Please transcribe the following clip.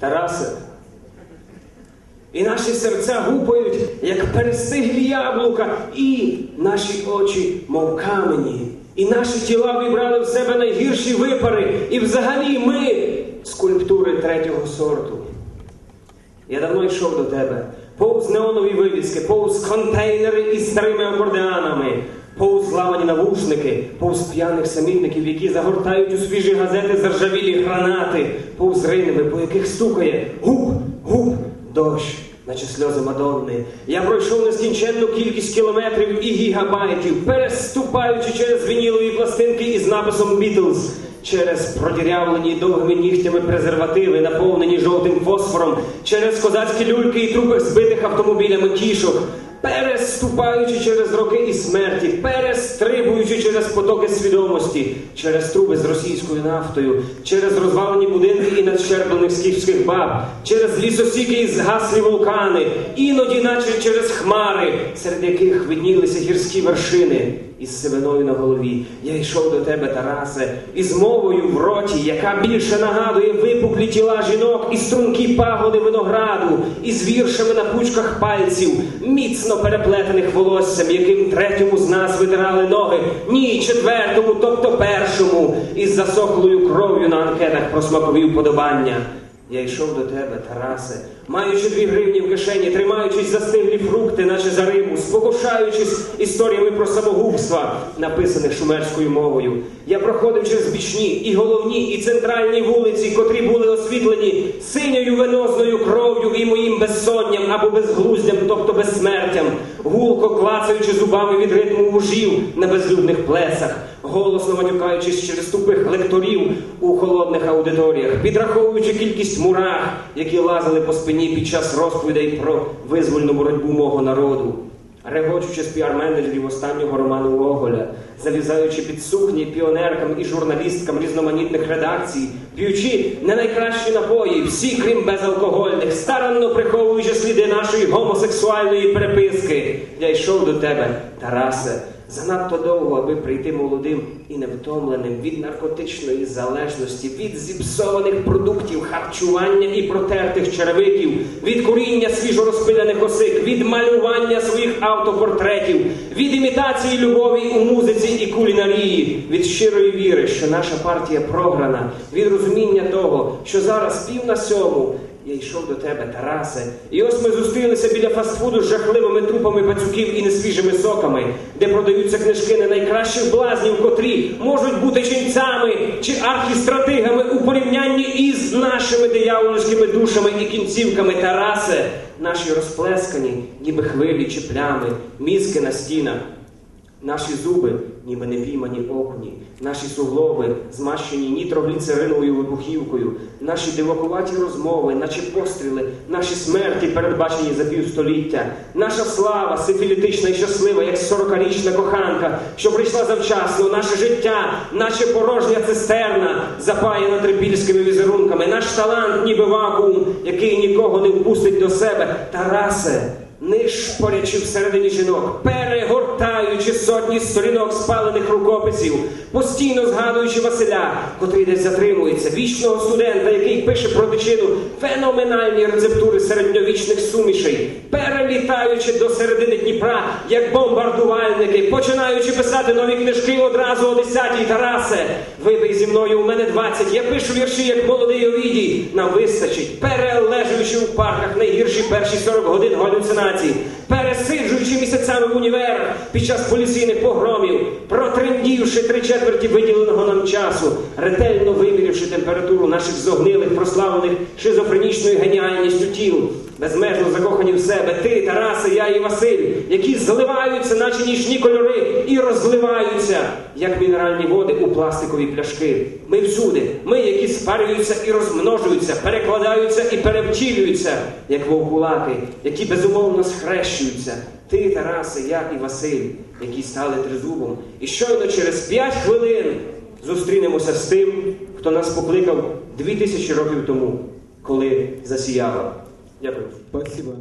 Тарасе. І наші серця гупають, як перестиглі яблука, і наші очі, мов камені, і наші тіла вібрали в себе найгірші випари, і взагалі ми скульптури третього сорту. Я давно йшов до тебе, повз неонові вивіски, повз контейнери із старими акордеанами, повз ламані навушники, повз п'яних самітників, які загортають у свіжі газети заржавілі гранати, повз ринами, по яких стукає гуп, гуп, дощ, наче сльози Мадонни. Я пройшов нескінченну кількість кілометрів і гігабайтів, переступаючи через вінілові пластинки із написом Бітлз. Через продірявлені довгими нігтями презервативи, наповнені жовтим фосфором, через козацькі люльки і трупи збитих автомобілями кішок, переступаючи через роки і смерті, перестрибуючи через потоки свідомості, через труби з російською нафтою, через розвалені будинки і надщерблених скіфських баб, через лісосіки і згаслі вулкани, іноді, наче через хмари, серед яких виднілися гірські вершини. Із сивиною на голові я йшов до тебе, Тарасе, із мовою в роті, яка більше нагадує випуклі тіла жінок і стрункі пагоди винограду, із віршами на пучках пальців, міцно переплетених волоссям, яким третьому з нас витирали ноги, ні, четвертому, тобто першому, із засохлою кров'ю на анкетах про смакові вподобання. Я йшов до тебе, Тарасе, маючи дві гривні в кишені, тримаючись за стиглі фрукти, наче за рибу, спокушаючись історіями про самогубства, написаних шумерською мовою. Я проходив через бічні і головні, і центральні вулиці, котрі були освітлені синьою венозною кров'ю і моїм безсонням або безглуздям, тобто безсмертям, гулко клацаючи зубами від ритму вужів на безлюдних плесах, голосно матюкаючись через тупих лекторів у холодних аудиторіях, підраховуючи кількість мурах, які лазили по спині під час розповідей про визвольну боротьбу мого народу. Регочучи з піар-менеджерів останнього роману Гоголя, залізаючи під сукні піонеркам і журналісткам різноманітних редакцій, п'ючи не найкращі напої, всі крім безалкогольних, старанно приховуючи сліди нашої гомосексуальної переписки, я йшов до тебе, Тарасе, занадто довго, аби прийти молодим і невтомленим від наркотичної залежності, від зіпсованих продуктів харчування і протертих черевиків, від куріння свіжорозпиляних осик, від малювання своїх автопортретів, від імітації любові у музиці і кулінарії, від щирої віри, що наша партія програна, від розуміння того, що зараз пів на сьому. Я йшов до тебе, Тарасе, і ось ми зустрілися біля фастфуду з жахливими трупами пацюків і несвіжими соками, де продаються книжки не найкращих блазнів, котрі можуть бути ченцями чи архістратигами у порівнянні із нашими диявольськими душами і кінцівками Тарасе, наші розплескані, ніби хвилі чи плями, мізки на стінах. Наші зуби, ніби не піймані окуні, наші суглоби, змащені нітрогліцериновою вибухівкою, наші дивакуваті розмови, наче постріли, наші смерті, передбачені за півстоліття, наша слава, сифілітична і щаслива, як сорокарічна коханка, що прийшла завчасно, наше життя, наче порожня цистерна, запаяна трипільськими візерунками, наш талант, ніби вакуум, який нікого не впустить до себе. Тарасе, нишпорячи всередині жінок, перегортаючи сотні сторінок спалених рукописів, постійно згадуючи Василя, котрий десь затримується, вічного студента, який пише про дичину феноменальні рецептури середньовічних сумішей, перелітаючи до середини Дніпра, як бомбардувальники, починаючи писати нові книжки одразу о 10-й Тарасе. Вибий зі мною у мене 20, я пишу вірші, як молодий Овідій. Нам вистачить, перележуючи у парках найгірші перші 40 годин галюцинацій, пересиджуючи місяцями в універ під час поліційних погромів, протрендівши три четверті виділеного нам часу, ретельно вимірявши температуру наших зогнилих, прославлених шизофренічною геніальністю тіл, безмежно закохані в себе, ти, Тараси, я і Василь, які зливаються, наче нічні кольори, і розливаються, як мінеральні води у пластикові пляшки. Ми всюди, ми, які спарюються і розмножуються, перекладаються і перевтілюються, як вовкулаки, які безумовно схрещуються. Ти, Тараси, я і Василь, які стали тризубом, і щойно через п'ять хвилин зустрінемося з тим, хто нас покликав дві тисячі років тому, коли засіяла. Дякую. Спасибо.